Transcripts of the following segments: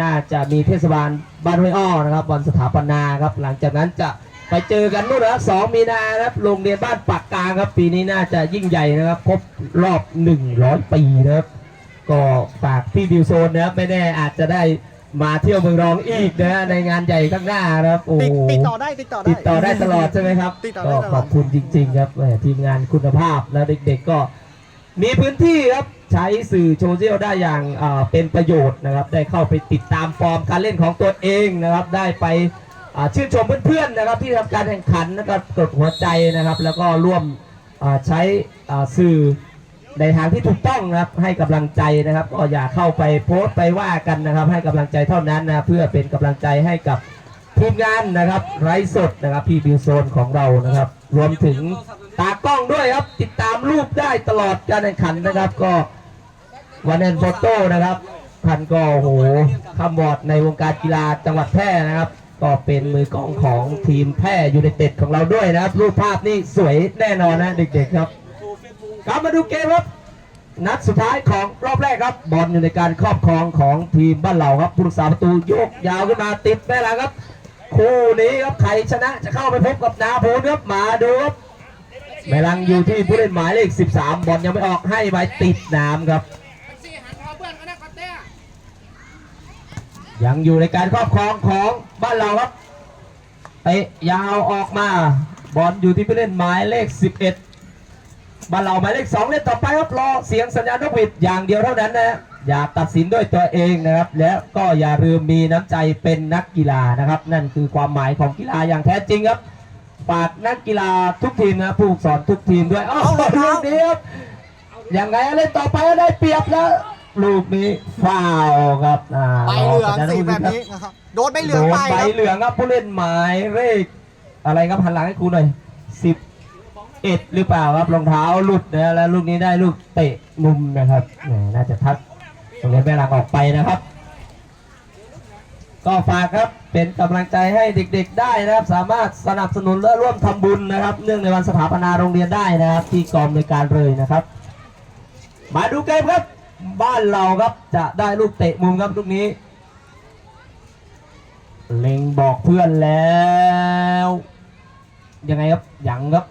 น่าจะมีเทศบาลบ้านห้วยอ้อนะครับวันสถาปนาครับ หลังจากนั้นจะไปเจอกันนู่นนะครับสองมีนานะครับโรงเรียนบ้านปากกลางครับ ปีนี้น่าจะยิ่งใหญ่นะครับ ครบรอบ 100 ปีนะครับ ก็ฝากพี่บิวโซนนะครับไม่แน่อาจจะได้มาเที่ยวเมืองรองอีกนะฮะในงานใหญ่ข้างหน้านะครับโอ้ติดโหติดต่อได้ติดต่อได้ติดต่อได้ตลอดใช่ไหมครับติดต่อได้ก็ตลอดขอบคุณจริง ๆ ครับแหมทีมงานคุณภาพและเด็ก ๆก็มีพื้นที่ครับ ใช้สื่อโซเชียลได้อย่างเป็นประโยชน์นะครับ ได้เข้าไปติดตามฟอร์มการเล่นของตัวเองนะครับ ได้ไปชื่นชมเพื่อนๆนะครับที่ทำการแข่งขันนะครับกดหัวใจนะครับ แล้วก็ร่วมใช้สื่อในทางที่ถูกต้องนะครับให้กำลังใจนะครับก็อย่าเข้าไปโพสต์ไปว่ากันนะครับ ให้กำลังใจเท่านั้นนะเพื่อเป็นกำลังใจให้กับทีมงานนะครับไร้สดนะครับพี่บิวโซนของเรานะครับ รวมถึงตากล้องด้วยครับ ติดตามรูปได้ตลอดการแข่งขันนะครับ ก็ วันเอนโฟโต้นะครับท่านก็โหคำบอดในวงการกีฬาจังหวัดแพร่นะครับ ก็เป็นมือกองของทีมแพร่ยูไนเต็ดของเราด้วยนะครับ รูปภาพนี่สวยแน่นอนนะเด็กๆครับกลับมาดูเกมครับ นัดสุดท้ายของรอบแรกครับ บอลอยู่ในการครอบครองของทีมบ้านเหล่าครับผู้รักษาประตูโยกยาวขึ้นมาติดแม่หลังครับ คู่นี้ครับใครชนะจะเข้าไปพบกับนาโพลครับมาดูครับแม่ลังอยู่ที่ผู้เล่นหมายเลข 13 บอลยังไม่ออกให้ไปติดน้ำครับ ยังอยู่ในการครอบครองของบ้านเราครับเตะยาวออกมาบอลอยู่ที่ผู้เล่นหมายเลข 11บ้านเราหมายเลขสองเล่นต่อไปครับรอเสียงสัญญาณนกหวีดอย่างเดียวเท่านั้นนะอย่าตัดสินด้วยตัวเองนะครับ แล้วก็อย่าลืมมีน้ำใจเป็นนักกีฬานะครับ นั่นคือความหมายของกีฬาอย่างแท้จริงครับฝากนักกีฬาทุกทีมนะผู้สอนทุกทีมด้วยอ้าวลูกนี้ครับยังไงเล่นต่อไปก็ได้เปรียบแล้ว ลูกนี้ฟาวล์ครับอ่าใบเหลืองรสัญญาณนสีกหแบวีดบครับนี้นะครับโดนใบเหลืองโดนไปใบครับเหลืองครับผู้เล่นหมายเลขอะไรครับหันหลังให้ครูหน่อยสิบเอ็ดหรือเปล่าครับรองเท้าหลุดนะแล้วลูกนี้ได้ลูกเตะมุมนะครับแหมน่าจะทักตรงนี้แม่หลังออกไปนะครับ ก็ฝากครับเป็นกำลังใจให้เด็กๆได้นะครับ สามารถสนับสนุนและร่วมทำบุญนะครับ เนื่องในวันสถาปนาโรงเรียนได้นะครับ ที่กองในวยการเลยนะครับ มาดูเกมครับ บ้านเราครับจะได้ลูกเตะมุมครับลูกนี้ เล็งบอกเพื่อนแล้ว ยังไงครับยังครับ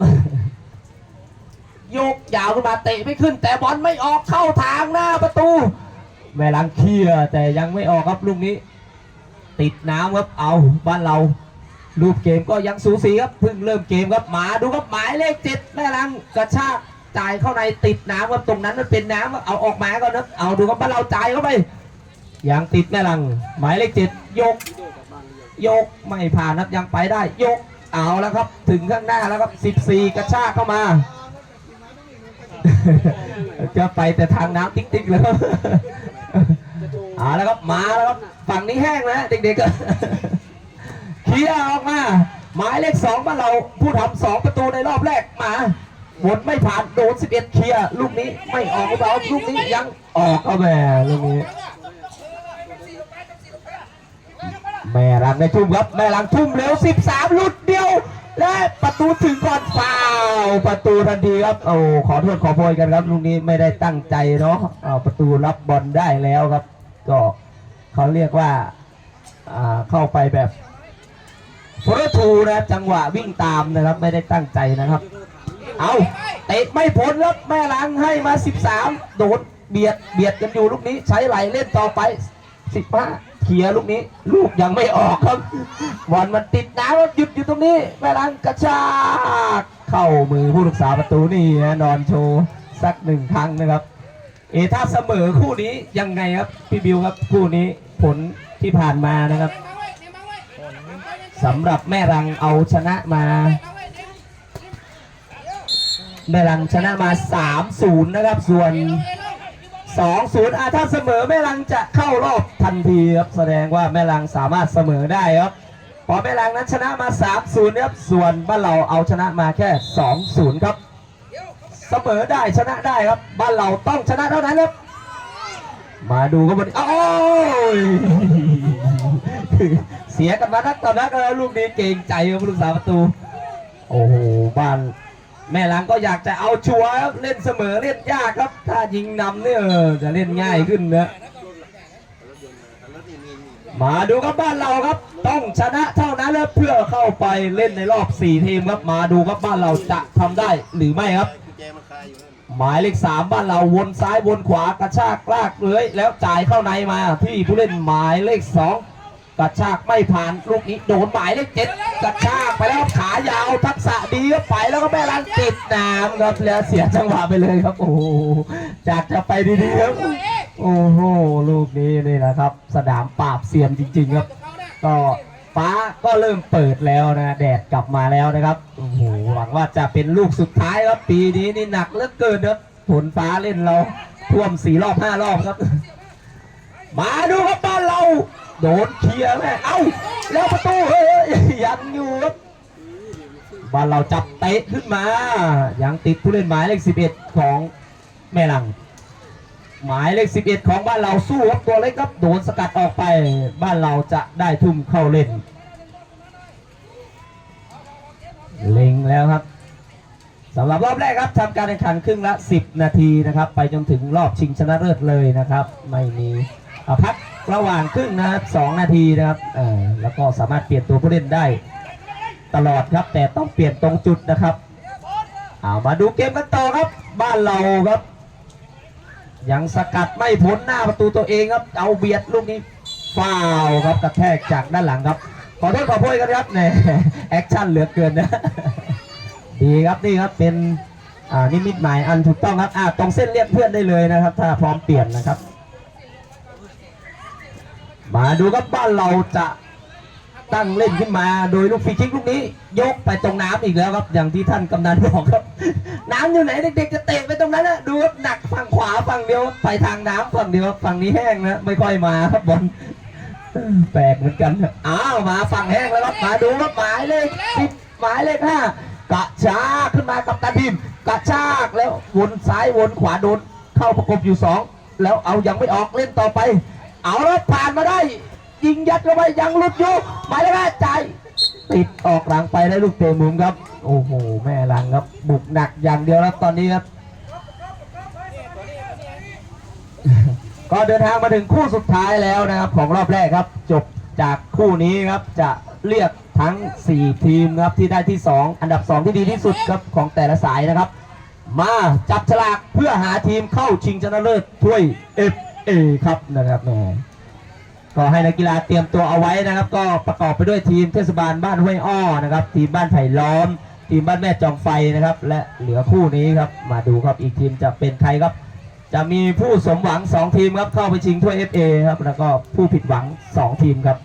ยกยาวขึ้นมาเตะไม่ขึ้น แต่บอลไม่ออกเข้าทางหน้าประตู แม่ลังเคียแต่ยังไม่ออกครับลูกนี้ ติดน้ำครับเอาบ้านเรารูปเกมก็ยังสูสีครับเพิ่งเริ่มเกมครับมาดูครับหมายเลขเจ็ดแม่ลังกระชาก จ่ายเข้าในติดน้ำครับตรงนั้นมันเป็นน้ำเอาออกมาก่อนนะเอาดูครับบ้านเราจ่ายเข้าไปยังติดแม่ลัง หมายเลขเจ็ดยก ยกไม่ผ่านครับยังไปได้ ยกเอาแล้วครับ ถึงข้างหน้าแล้วครับ 14 กระชากเข้ามา จะไปแต่ทางน้ำติ๊กๆแล้วครับเอาแล้วครับมาแล้วครับฝั่งนี้แห้งแล้วเด็กๆก็เคลียร์ออกมา หมายเลขสองบ้านเราผู้ทำสองประตูในรอบแรกมา หมดไม่ผ่านโดน 11 เคลียร์ลูกนี้ไม่ออกหรือเปล่าลูกนี้ยังออกเข้าแม่ลูกนี้ แม่รังได้ทุ่มครับแม่รังทุ่มเร็ว13 หลุดเดียว และประตูถึงก่อนฟาวล์ประตูทันทีครับโอ้ขอโทษขอโพยกันครับลูกนี้ไม่ได้ตั้งใจเนาะเอาประตูรับบอลได้แล้วครับ ก็เขาเรียกว่าอ่าเข้าไปแบบโฟร์ทูนะจังหวะวิ่งตามนะครับ ไม่ได้ตั้งใจนะครับ เอาเตะไม่พ้นครับแม่ลังให้มา 13 โดนเบียดเบียดกันอยู่ลูกนี้ใช้ไหลเล่นต่อไป 15เคลียลูกนี้ ลูกยังไม่ออกครับบอลมันติดน้ำหยุดอยู่ตรงนี้แม่ลังกระชากเข้ามือผู้รักษาประตูนี่นะนอนโชว์สักหนึ่งครั้งนะครับ เอถ้าเสมอคู่นี้ยังไงครับพี่บิวครับคู่นี้ผลที่ผ่านมานะครับสำหรับแม่รังเอาชนะมา แม่รังชนะมา 3-0 นะครับ ส่วน 2-0อะถ้าเสมอแม่รังจะเข้ารอบทันทีครับ แสดงว่าแม่รังสามารถเสมอได้ครับพอแม่รังนั้นชนะมา 3-0ครับ ส่วนบ้านเราเอาชนะมาแค่ 2-0 ครับ เสมอได้ชนะได้ครับ บ้านเราต้องชนะเท่านั้นครับ มาดูกันวันโอ้ยเสียกันมานักต่อนักแล้วลูกนี้เก่งใจครับผู้รักษาประตู โอ้โห บ้าน แม่หลังก็อยากจะเอาชัวร์ครับเล่นเสมอเล่นยากครับ ถ้ายิงนำเนี่ยจะเล่นง่ายขึ้นนะมาดูครับบ้านเราครับ ต้องชนะเท่านั้นแล้วเพื่อเข้าไปเล่นในรอบ 4 ทีมครับ มาดูครับบ้านเราจะทำได้หรือไม่ครับ หมายเลขสามบ้านเราวนซ้ายวนขวากระชากลากเลื้อยแล้วจ่ายเข้าในมาที่ผู้เล่นหมายเลขสอง กระชากไม่ผ่านลูกนี้โดนหมายเลขเจ็ดกระชากไปแล้วขายาวทักษะดีก็ไปแล้วก็แม่รันติดน้ำครับแล้วเสียจังหวะไปเลยครับ โอ้โหจากจะไปดีๆครับโอ้โหลูกนี้นี่แหละครับ สนามปราบเซียนจริง ๆ ครับ ก็ฟ้าก็เริ่มเปิดแล้วนะแดดกลับมาแล้วนะครับโอ้โหหวังว่าจะเป็นลูกสุดท้ายครับปีนี้นี่หนักเหลือเกินครับฝนฟ้าเล่นเราท่วมสี่รอบห้ารอบครับ มาดูครับบ้านเรา โดนเคลียร์แม่เอ้าแล้วประตูเฮ้ยยังอยู่ครับบ้านเราจับเตะขึ้นมา ยังติดผู้เล่นหมายเลข 11 ของแม่ลัง หมายเลข 11 ของบ้านเราสู้ครับตัวเล็กครับโดนสกัดออกไป บ้านเราจะได้ทุ่มเข้าเล่น เล็งแล้วครับสำหรับรอบแรกครับทำการแข่งขันครึ่งละ 10 นาทีนะครับ ไปจนถึงรอบชิงชนะเลิศเลยนะครับ ไม่มี พักระหว่างครึ่งนะครับ2นาทีนะครับแล้วก็สามารถเปลี่ยนตัวผู้เล่นได้ ตลอดครับ แต่ต้องเปลี่ยนตรงจุดนะครับเอามาดูเกมกันต่อครับ บ้านเราครับ ยังสกัดไม่พ้นหน้าประตูตัวเองครับ เอาเบียดลูกนี้ฟาวครับกระแทกจากด้านหลังครับ ขอโทษขอโพยกันครับเนี่ยแอคชั่นเหลือเกินนะดีครับนี่ครับเป็นนิมิตหมายอันถูกต้องครับตรงเส้นเรียกเพื่อนได้เลยนะครับ ถ้าพร้อมเปลี่ยนนะครับ มาดูครับบ้านเราจะตั้งเล่นขึ้นมาโดยลูกฟรีคิกลูกนี้ ยกไปตรงน้ำอีกแล้วครับ อย่างที่ท่านกำนันบอกครับ น้ำอยู่ไหนเด็กๆจะเตะไปตรงนั้นนะดูครับหนักฝั่งขวาฝั่งเดียวไปทางน้ำฝั่งเดียวฝั่งนี้แห้งนะไม่ค่อยมาครับบอลแปลกเหมือนกันอ้าวมาฝั่งแห้งแล้วครับมาดูครับหมายเลขสิบหมายเลขห้ากระชากขึ้นมากับตันทีมกระชากแล้ววนซ้ายวนขวาโดนเข้าประกบอยู่สองแล้วเอายังไม่ออกเล่นต่อไป เอาแล้วผ่านมาได้ ยิงยัดเข้าไปยังลุดอยู่หมายเลขห้าจ่ายติดออกหลังไปได้ลูกเตะมุมครับ โอ้โห แม่หลังครับ บุกหนักอย่างเดียวแล้วตอนนี้ครับ ก็เดินทางมาถึงคู่สุดท้ายแล้วนะครับ ของรอบแรกครับ จบจากคู่นี้ครับจะเรียกทั้ง 4 ทีมครับที่ได้ที่ 2 อันดับ 2 ที่ดีที่สุดครับของแต่ละสายนะครับ มาจับฉลากเพื่อหาทีมเข้าชิงชนะเลิศถ้วย FA ครับนะครับแหมก็ให้นักกีฬาเตรียมตัวเอาไว้นะครับ ก็ประกอบไปด้วยทีมเทศบาลบ้านห้วยอ้อนะครับ ทีมบ้านไผ่ล้อม ทีมบ้านแม่จองไฟนะครับ และเหลือคู่นี้ครับ มาดูครับอีกทีมจะเป็นใครครับ จะมีผู้สมหวัง 2 ทีมครับเข้าไปชิงถ้วย FA ครับแล้วก็ผู้ผิดหวัง 2 ทีมครับ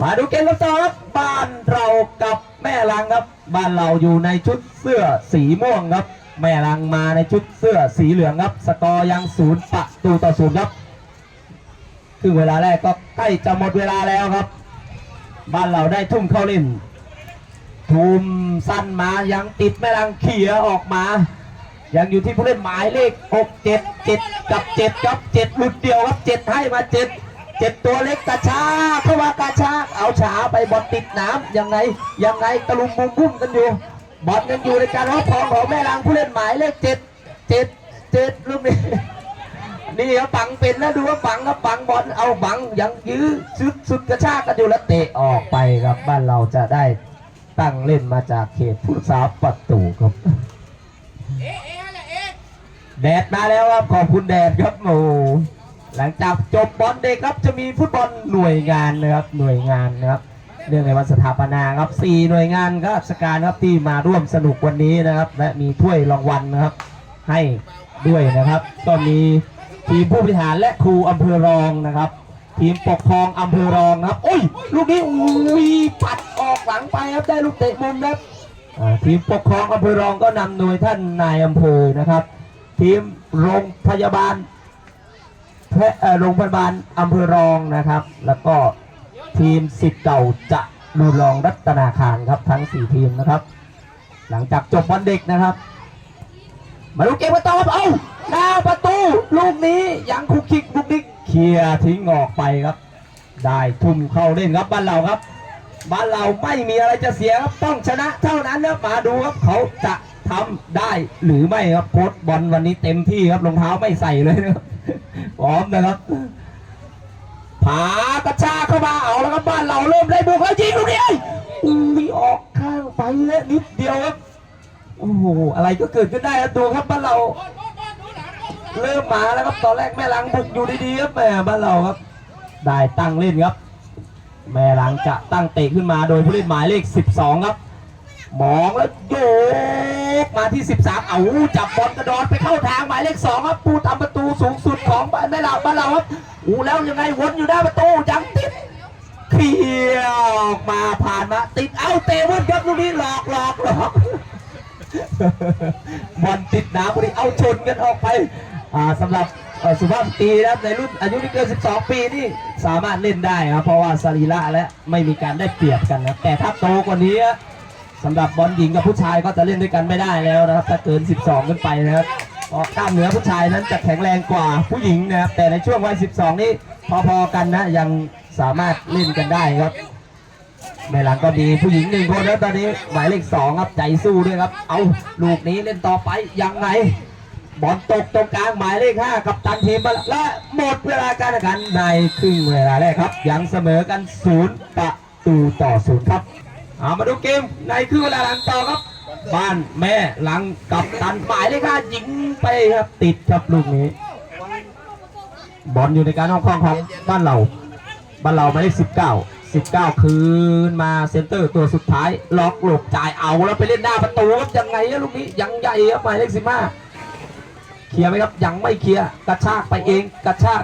มาดูเกมกันต่อครับบ้านเรากับแม่ลังครับ บ้านเราอยู่ในชุดเสื้อสีม่วงครับ แม่ลังมาในชุดเสื้อสีเหลืองครับสกอร์ยังศูนย์ประตูต่อศูนย์ครับครึ่งเวลาแรกก็ใกล้จะหมดเวลาแล้วครับ บ้านเราได้ทุ่มเข้าเล่นทุ่มสั้นมายังติดแม่ลังเขี่ยออกมา ยังอยู่ที่ผู้เล่นหมายเลข6 7 7กับ7ครับ7หลุดเดียวครับ7ให้มา7 7ตัวเล็กกระชากเข้ามากระชากเอาฉาไปบอลติดน้ำยังไงยังไงตะลุมบุมบุ้มกันอยู่ บอลยังอยู่ในการรับทองของแม่ลังผู้เล่นหมายเลข7 7 7ลูกนี้นี่ครับบังเป็นแล้วดูว่าบังครับบังบอลเอาบังยังยื้อสุดสุดกระชากกันอยู่แล้วเตะออกไปครับบ้านเราจะได้ตั้งเล่นมาจากเขตผู้รักษาประตูครับแดดมาแล้วครับขอบคุณแดดครับโอ้หลังจากจบบอลเด็กครับจะมีฟุตบอลหน่วยงานนะครับหน่วยงานนะครับ เนื่องในวันสถาปนาครับสี่หน่วยงานก็ราชการครับที่มาร่วมสนุกวันนี้นะครับ และมีถ้วยรางวัลนะครับ ให้ด้วยนะครับ ก็มีทีมผู้บริหารและครูอำเภอรองนะครับ ทีมปกครองอำเภอรองนะครับโอ้ยลูกนี้อุ้ยปัดออกหลังไปครับได้ลูกเตะมุมนะครับทีมปกครองอำเภอรองก็นำโดยท่านนายอำเภอนะครับ ทีมโรงพยาบาลแพทย์โรงพยาบาลอำเภอรองนะครับ แล้วก็ ทีมสิทธิ์เก่าจะดูรองรัตนาคารครับทั้ง 4 ทีมนะครับ หลังจากจบบอลเด็กนะครับ มาดูเกมกันต่อครับเอาหน้าประตู ลูกนี้ยังคุกคิกบุกดิกเคลียร์ทิ้งออกไปครับ ได้ทุ่มเข้าเล่นครับบ้านเราครับบ้านเราไม่มีอะไรจะเสียครับต้องชนะเท่านั้นครับมาดูครับเขาจะทำได้หรือไม่ครับโค้ชบอลวันนี้เต็มที่ครับรองเท้าไม่ใส่เลยนะครับพร้อมนะครับ ผากระชากเข้ามาเอาแล้วครับบ้านเราเริ่มได้บุกแล้วยิงลูกนี้อุ้ยออกข้างไปแล้วนิดเดียวครับโอ้โหอะไรก็เกิดขึ้นได้ครับดูครับบ้านเรา เริ่มมาแล้วครับตอนแรกแม่ลังบุกอยู่ดีๆครับแม่บ้านเราครับ ได้ตั้งเล่นครับ แม่ลังจะตั้งเตะขึ้นมาโดยผู้เล่นหมายเลข 12 ครับ มองแล้วโยกมาที่ 13 เอาจับบอลกระโดอนไปเข้าทางหมายเลข2ครับผู้ทำประตูสูงสุดของบ้านแม่เราบ้านเราครับอู้แล้วยังไงวนอยู่หน้าประตูยังติดเคลียออกมาผ่านมาติดเอาเตะวนครับลูกนี้หลอกหลอกหลอกบอลติดน้ำพอดีเอาชนกันออกไปอ่าสำหรับสุภาพสตรีนะครับในรุ่นอายุไม่เกิน 12 ปีนี่สามารถเล่นได้ครับเพราะว่าสรีระและไม่มีการได้เปรียบกันนะแต่ถ้าโตกว่านี้ สำหรับบอลหญิงกับผู้ชายก็จะเล่นด้วยกันไม่ได้แล้วนะครับถ้าเกิน 12 ขึ้นไปนะครับเพราะกล้ามเนื้อผู้ชายนั้นจะแข็งแรงกว่าผู้หญิงนะครับแต่ในช่วงวัย 12 นี่พอๆกันนะยังสามารถเล่นกันได้ครับในหลังก็มีผู้หญิงหนึ่งคนแล้วตอนนี้หมายเลขสองครับใจสู้ด้วยครับ เอาลูกนี้เล่นต่อไปยังไงบอลตกตรงกลางหมายเลขห้ากับตันทีมาและหมดเวลาการแข่งขันในครึ่งเวลาแรกครับ ยังเสมอกันศูนย์ประตูต่อศูนย์ครับ เอามาดูเกมในครึ่งเวลาหลังต่อครับ บ้านแม่หลังกับตันหมายเลขห้ายิงไปครับติดครับลูกนี้ บอลอยู่ในการห้องคล้องของบ้านเรา บ้านเราหมายเลขสิบเก้าสิบเก้าคืนมาเซนเตอร์ตัวสุดท้าย ล็อกหลบจ่ายเอาแล้วไปเล่นหน้าประตูครับยังไงลูกนี้ยังใหญ่ครับหมายเลขสิบห้าเคลียร์ไหมครับยังไม่เคลียร์กระชากไปเองกระชาก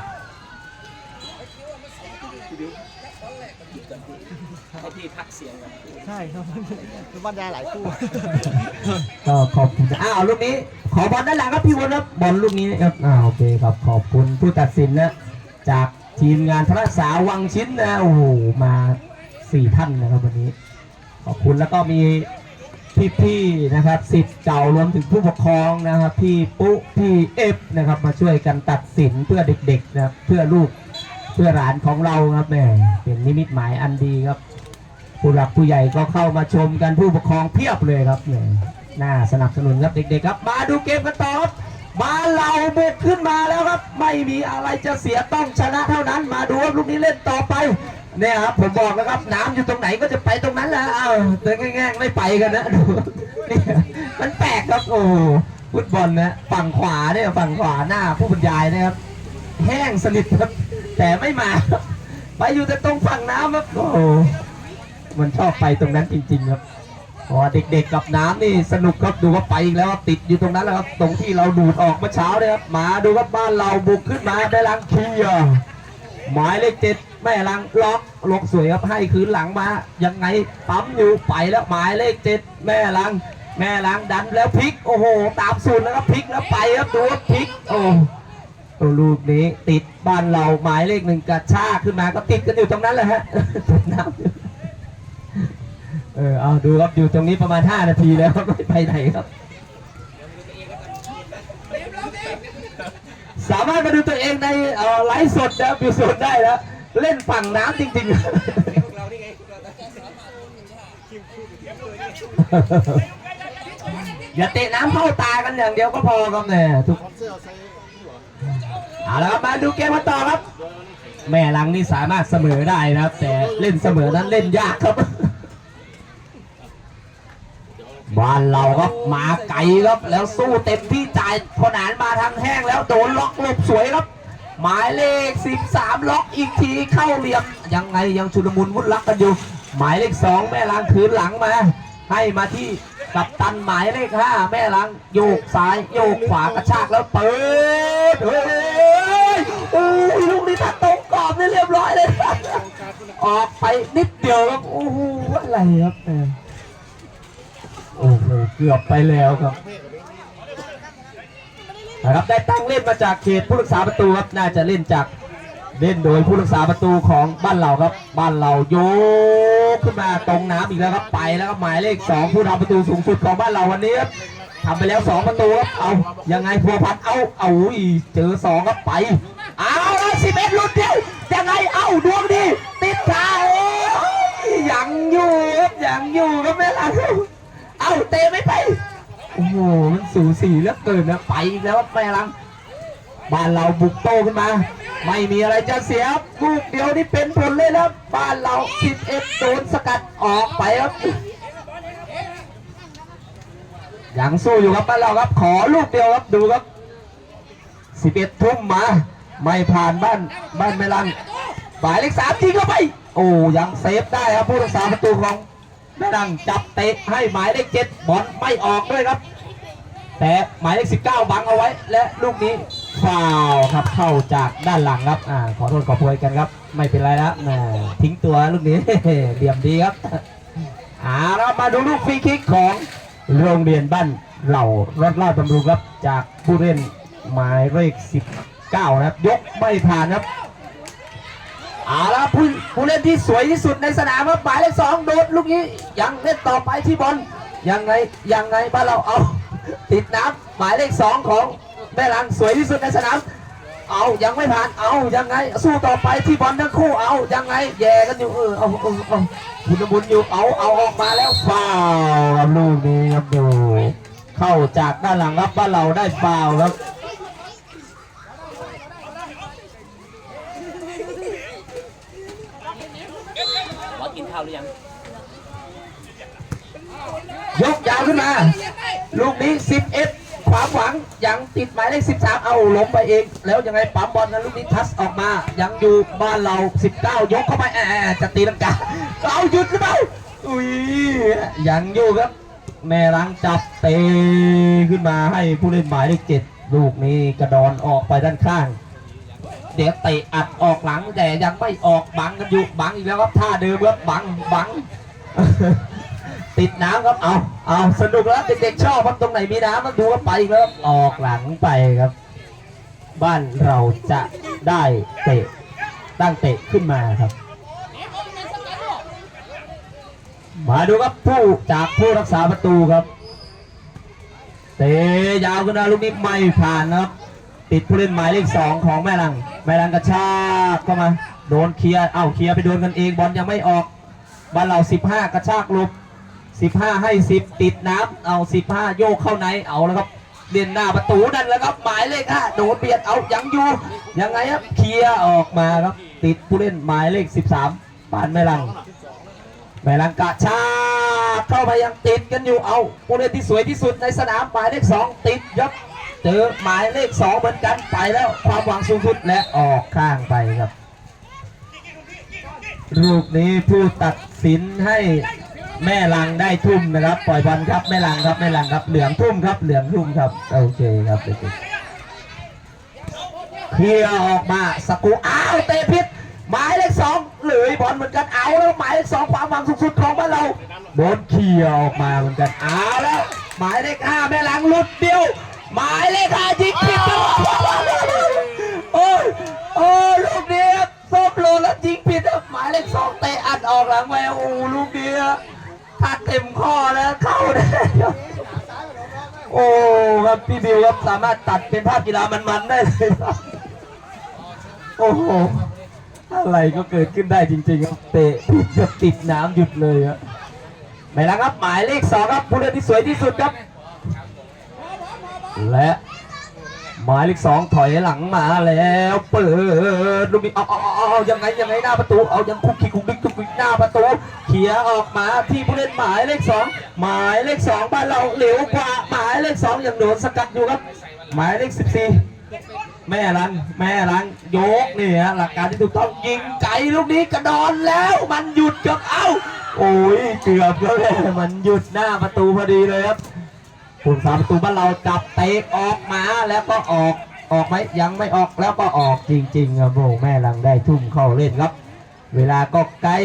ใช่ครับบรรยายหลายคู่ก็ขอบคุณอ้าวลูกนี้ ขอบอลด้านหลังครับพี่วนครับบอลลูกนี้ครับอ้าวโอเคครับขอบคุณผู้ตัดสินนะจากทีมงานพระสาวังชิ้นนะโอ้โหมาสี่ท่านนะครับวันนี้ ขอบคุณแล้วก็มีพี่ๆนะครับสิทธิ์เก่ารวมถึงผู้ปกครองนะครับพี่ปุ๊พี่เอฟนะครับมาช่วยกันตัดสินเพื่อเด็กๆนะครับเพื่อลูกเพื่อหลานของเราครับแม่เป็นนิมิตหมายอันดีครับ ผู้หลักผู้ใหญ่ก็เข้ามาชมกันผู้ปกครองเพียบเลยครับเนี่ยน่าสนับสนุนครับเด็กๆครับ มาดูเกมกันต่อครับมาเราบุกขึ้นมาแล้วครับ ไม่มีอะไรจะเสียต้องชนะเท่านั้น มาดูว่าลูกนี้เล่นต่อไปเนี่ยครับผมบอกแล้วครับน้ำอยู่ตรงไหนก็จะไปตรงนั้นแหละอ้าแต่แง่ๆไม่ไปกันนะดูเนี่ยมันแปลกครับโอ้ฟุตบอลนะฝั่งขวาเนี่ยฝั่งขวาหน้าผู้บรรยายนะครับ แห้งสนิทครับ แต่ไม่มา ไปอยู่แต่ตรงฝั่งน้ำครับโอ้ มันชอบไปตรงนั้นจริง ๆ ครับพราะว่าเด็กๆกับน้ำนี่สนุกครับดูว่าไปอีกแล้วติดอยู่ตรงนั้นแล้วครับตรงที่เราดูดออกเมื่อเช้าเนี่ยครับมาดูครับบ้านเราบุกขึ้นมาได้ลังเคลียร์หมายเลขเจ็ดแม่ลังล็อกล็อกสวยครับให้คืนหลังมายังไงปั๊มอยู่ไปแล้วหมายเลขเจ็ดแม่ลัง แม่ลังดันแล้วพลิกโอ้โห ตามสูตรแล้วครับพลิกแล้วไปครับดูว่าพลิกโอ้โอ้ลูกนี้ติดบ้านเราหมายเลขหนึ่งกระชากขึ้นมาก็ติดกันอยู่ตรงนั้นแหละฮะติดน้ำ เออเอาดูครับอยู่ตรงนี้ประมาณ 5 นาทีแล้วไม่ไปไหนครับ สามารถมาดูตัวเองในไลฟ์สดนะวิวสดได้แล้วเล่นฝั่งน้ำจริงๆอย่าเตะน้ำเข้าตากันอย่างเดียวก็พอครับเนี่ยทุกเอใส่หัวเอาละครับมาดูเกมกันต่อครับ แม่ลังนี่สามารถเสมอได้นะครับ แต่เล่นเสมอนั้นเล่นยากครับ บ้านเราครับมาไกลครับแล้วสู้เต็มที่จ่ายพนานมาทางแห้งแล้วโดนล็อกหลบสวยครับ หมายเลข 13 ล็อกอีกทีเข้าเหลี่ยมยังไงยังชุลมุนวุ่นลักกันอยู่ หมายเลข 2 แม่ลังคืนหลังมา ให้มาที่กับตันหมายเลข 5 แม่ลังโยกซ้ายโยกขวากระชากแล้วเปิดเฮ้ยโอ้ยลูกนี้ถ้าตรงกรอบนี่เรียบร้อยเลย ออกไปนิดเดียวครับโอ้โหอะไรครับแม่โอ้โห เกือบไปแล้วครับนะครับได้ตั้งเล่นมาจากเขตผู้รักษาประตูครับน่าจะเล่นจากเล่นโดยผู้รักษาประตูของบ้านเราครับ บ้านเราโยกขึ้นมาตรงน้ำอีกแล้วครับไปแล้วครับหมายเลขสองผู้ทำประตูสูงสุดของบ้านเราวันนี้ครับทำไปแล้วสองประตูครับเอายังไงพัวพันเอาเอาอุ้ยเจอสองครับไปเอาแล้วสิบเอ็ดรุ่นเดียวยังไงเอาดวงดีติดขาโอ้ยยังอยู่ครับยังอยู่ครับแม่ลังาเตะไม่ไป โอ้โหมันสูสีเหลือเกินนะไปอีกแล้วแม่ลังบ้านเราบุกโตขึ้นมา ไม่มีอะไรจะเสียบลูกเดียวนี่เป็นผลเลยนะครับบ้านเรา11โดนสกัดออกไปครับยังสู้อยู่ครับบ้านเราครับขอลูกเดียวครับดูครับ11ทุ่มมา ไม่ผ่านบ้านบ้านแม่ลังหมายเลขสามยิงเข้าไป โอ้ยังเซฟได้ครับผู้รักษาประตูของ แม่ลังจับเตะให้หมายเลขเจ็ดบอลไม่ออกด้วยครับ แต่หมายเลข19บังเอาไว้ และลูกนี้ฟาวล์ครับเข้าจากด้านหลังครับอ่าขอโทษขอโพยกันครับ ไม่เป็นไรแล้วนะทิ้งตัวลูกนี้เหลี่ยมดีครับอ่าเรามาดูลูกฟรีคิกของโรงเรียนบ้านเหล่ารอดลาดบำรุงครับจากผู้เล่นหมายเลข19นะครับ ยกไม่ผ่านครับเอาละผู้ ผู้เล่นที่สวยที่สุดในสนามครับหมายเลขสองโดดลูกนี้ยังเล่นต่อไปที่บอลยังไงยังไงบ้านเราเอา ติดน้ำหมายเลขสองของแม่ลังสวยที่สุดในสนามเอายังไม่ผ่านเอายังไง สู้ต่อไปที่บอลทั้งคู่เอายังไงแย่กันอยู่เออเอาเอาเอาบุญบุญอยู่เอาเอาออกมาแล้วฟาวล์ครับลูกนี้ครับดูเข้าจากด้านหลังครับบ้านเราได้ฟาวล์ครับ ว่ากินข้าวหรือยัง ยกยาวขึ้นมา ลูกนี้ 11ความหวังยังติดหมายเลข13 เอาล้มไปเอง แล้วยังไงปั๊มบอลนะลูกนี้ทัสออกมา ยังอยู่บ้านเรา 19 ยกเข้าไปแอบจะตีลังกาเอาหยุดหรือเปล่าอุ้ยยังอยู่ครับ แม่รังจับเตะขึ้นมาให้ผู้เล่นหมายเลข7ลูกนี้กระดอนออกไปด้านข้างเดี๋ยวเตะอัดออกหลังแต่ยังไม่ออกบังกันอยู่บังอีกแล้วครับท่าเดิมครับบังบัง ติดน้ำครับ เอาเอาสนุกแล้วเด็กๆชอบครับตรงไหนมีน้ำมาดูก็ไปครับออกหลังไปครับ บ้านเราจะได้เตะตั้งเตะขึ้นมาครับ มาดูครับผู้จากผู้รักษาประตูครับ เตะยาวขึ้นมาลูกนี้ไม่ผ่านนะครับ ติดผู้เล่นหมายเลขสองของแม่ลัง แม่ลังกระชากเข้ามา โดนเคลียร์ เอ้าเคลียร์ไปโดนกันเองบอลยังไม่ออกบ้านเรา15 กระชากหลบ 15ให้10ติดน้ำเอา15โยกเข้าในเอาแล้วครับเด่นหน้าประตูนั่นแล้วครับหมายเลขห้าโดนเบียดเอายังอยู่ยังไงครับเคลียร์ออกมาครับติดผู้เล่นหมายเลข13ปานแม่ลังแม่ลังกะชาเข้าไปยังติดกันอยู่เอาผู้เล่นที่สวยที่สุดในสนามหมายเลข2ติดครับเจอหมายเลข2เหมือนกันไปแล้วความหวังสูงสุดและออกข้างไปครับลูกนี้ผู้ตัดสินให้ แม่ลังได้ทุ่มนะครับ ปล่อยบอลครับแม่ลังครับแม่ลังครับเหลืองทุ่มครับ เหลืองทุ่มครับโอเคครับโอเคเคลียร์ออกมาสกูอ้าวเตะพิษหมายเลขสองเหลือบอลเหมือนกันเอาแล้วหมายเลขสองความหวังสุดๆของบ้านเราโดนเคลียร์ออกมาเหมือนกันเอาแล้วหมายเลขห้าแม่ลังลุดเดียว หมายเลขห้ายิงผิดตัวโอ้ยโอ้ลูกนี้ครับส้มโลแล้วยิงผิดครับหมายเลขสองเตะอัดออกหลังไปโอ้ลูกนี้ ถ้าเต็มข้อแล้วเข้าได้โอ้ครับพี่บิวครับสามารถตัดเป็นภาพกีฬามันๆได้เลยครับโอ้โหอะไรก็เกิดขึ้นได้จริงๆครับเตะผิดกับติดน้ำหยุดเลยครับไม่ละครับหมายเลขสองครับผู้เล่นที่สวยที่สุดครับ และหมายเลขสองถอยหลังมาแล้วเปิดลูกนี้เอาเอาเอาเอายังไงยังไงหน้าประตูเอายังคุกคีคุกดิกคุกดิกหน้าประตู เขียออกมาที่ผู้เล่นหมายเลขสองหมายเลขสองบ้านเราเหลวกว่าหมายเลขสองยังโดนสกัดอยู่ครับ หมายเลขสิบสี่แม่รังแม่รังโยกนี่ฮะหลักการที่ถูกต้องยิงไกลลูกนี้กระดอนแล้วมันหยุดกับเอ้า โอ้ยเกือบแล้วเลยมันหยุดหน้าประตูพอดีเลยครับผู้สาประตูบ้านเราจับเตะออกมาแล้วก็ออกออกไหมยังไม่ออกแล้วก็ออกจริงๆครับโอ้แม่ลังได้ทุ่มเข้าเล่นครับ เวลาก็ใกล้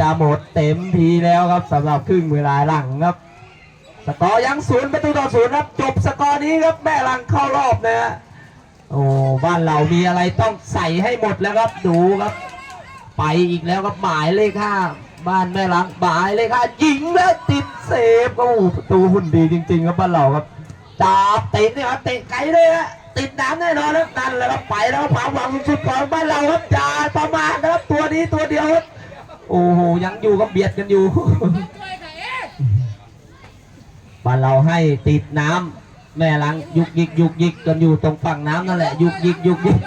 จะหมดเต็มทีแล้วครับสำหรับครึ่งเวลาหลังครับ สกอร์ยังศูนย์ประตูต่อศูนย์ครับ จบสกอร์นี้ครับแม่ลังเข้ารอบนะฮะโอ้บ้านเรามีอะไรต้องใส่ให้หมดแล้วครับดูครับ ไปอีกแล้วครับหมายเลขห้าบ้านแม่ลังหมายเลขห้ายิงแล้วติดเซฟก็โอ้ประตูหุ่นดีจริง ๆ ครับบ้านเราครับจับเตะเนี่ยครับเตะไกลเลยฮะ ติดน้ำแน่นอนครับนั่นแหละครับไปแล้วความหวังสุดของบ้านเราครับอย่าประมาทนะครับตัวนี้ตัวเดียวครับโอ้โหยังอยู่ก็เบียดกันอยู่บ้านเราให้ติดน้ำแม่ลังยุกยิกยุกยิกกันอยู่ตรงฝั่งน้ำนั่นแหละยุกยิกยุกยิก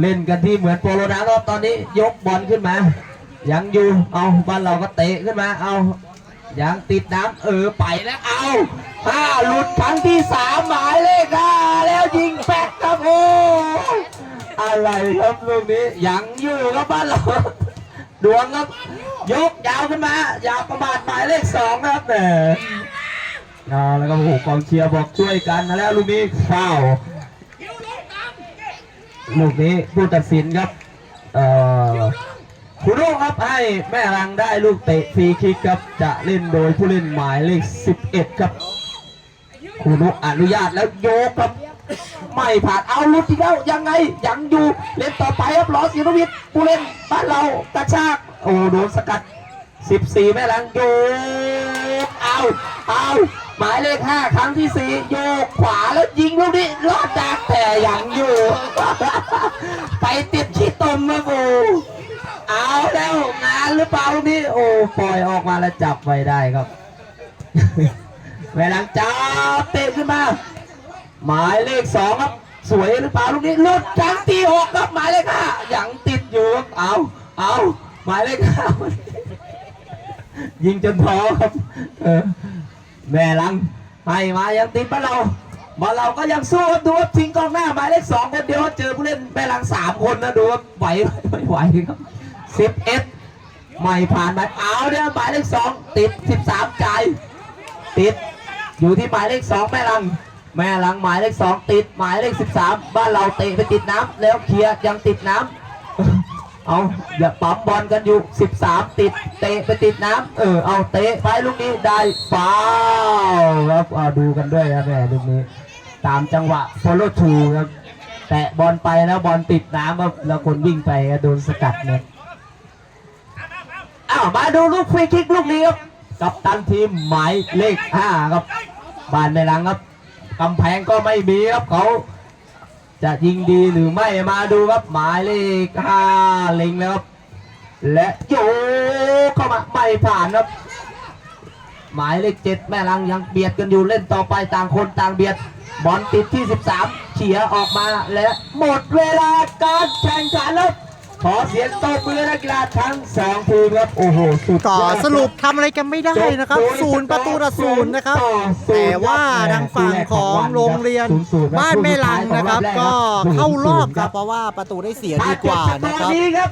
เล่นกันที่เหมือนโปโลนาครับตอนนี้ยกบอลขึ้นมา ยังอยู่เอาบ้านเราก็เตะขึ้นมาเอายังติดน้ำเออไปแล้วเอา ห้าหลุดครั้งที่สามหมายเลขห้าแล้วยิงแฟกครับโอ้อะไรครับลูกนี้ยังอยู่ครับบ้านเราดวงครับ ยกยาวขึ้นมา อย่าประมาทหมายเลขสองครับแหมเอาแล้วก็โอ้โหกองเชียร์บอกช่วยกันนะแล้วลูกนี้ฟาวลูกนี้ผู้ตัดสินครับ เอ่อคุณโอ้ครับให้แม่รังได้ลูกเตะฟรีคิกครับ จะเล่นโดยผู้เล่นหมายเลข 11 ครับ คุณโออนุญาตแล้วโยกครับไม่ผ่านเอาลุดอีกแล้วยังไงยังอยู่เล่นต่อไปครับลอสิรวิทย์ผู้เล่นบ้านเรากระชากโอ้โดนสกัด 14 แม่ลังโยกเอาเอาหมายเลข 5 ครั้งที่ 4 โยกขวาแล้วยิงลูกนี้รอดจากแต่ยังอยู่ ไปติดขี้ตมนะโอ้เอาแล้วงานหรือเปล่าลูกนี้โอ้ปล่อยออกมาแล้วจับไว้ได้ครับ แมลังจับเตะขึ้นมา หมายเลขสองครับ สวยหรือเปล่าลูกนี้ลุดครั้งที่หกครับหมายเลขห้ายังติดอยู่ครับเอาเอาหมายเลขห้ายิงจนท้อครับเออแม่ลังให้มายังติดบ้านเราบ้านเราก็ยังสู้ครับดูว่าทิ้งกองหน้าหมายเลขสองคนเดียวเจอผู้เล่นแม่ลังสามคนนะดูว่าไหวไม่ไหวครับสิบเอ็ดไม่ผ่านไปเอาเดี๋ยวหมายเลขสองติดสิบสามใจติด อยู่ที่หมายเลขสองแม่ลัง แม่ลังหมายเลขสองติดหมายเลขสิบสามบ้านเราเตะไปติดน้ำแล้วเคลียร์ยังติดน้ำเอาอย่าปั๊มบอลกันอยู่13ติดเตะไปติดน้ำเออเอาเตะไปลูกนี้ได้ฟาวล์ครับเอาดูกันด้วยครับแม่ลูกนี้ ตามจังหวะ follow through ครับแตะบอลไปแล้วบอลติดน้ำครับแล้วคนวิ่งไปโดนสกัดเนี่ยอ้าวมาดูลูกฟรีคิกลูกนี้ครับ กับตันทีมหมายเลข5ครับบานในหลังครับกำแพงก็ไม่มีครับเขา จะยิงดีหรือไม่มาดูครับหมายเลขห้าเล็งแล้วครับและโยเข้ามาไม่ผ่านครับ หมายเลขเจ็ดแม่ลังยังเบียดกันอยู่เล่นต่อไปต่างคนต่างเบียดบอลติดที่ 13เฉียออกมาและหมดเวลาการแข่งขันแล้ว ขอเสียงตบมือนักกีฬาทั้งสองทีมครับโอ้โหสุดยก็อดสรุปทำอะไรกันไม่ได้นะครับจโดยศูนย์ประตูต่อศูนย์นะครับต่อศูนย์แต่ว่าทางฝั่งของโรงเรียนศูย์ๆบ้านแม่ลังนะครับศูย์ก็ศูย์เข้ารอบศูนย์ครับเพราะว่าประตูได้เสียดีกว่านะครับตอนนี้ครับ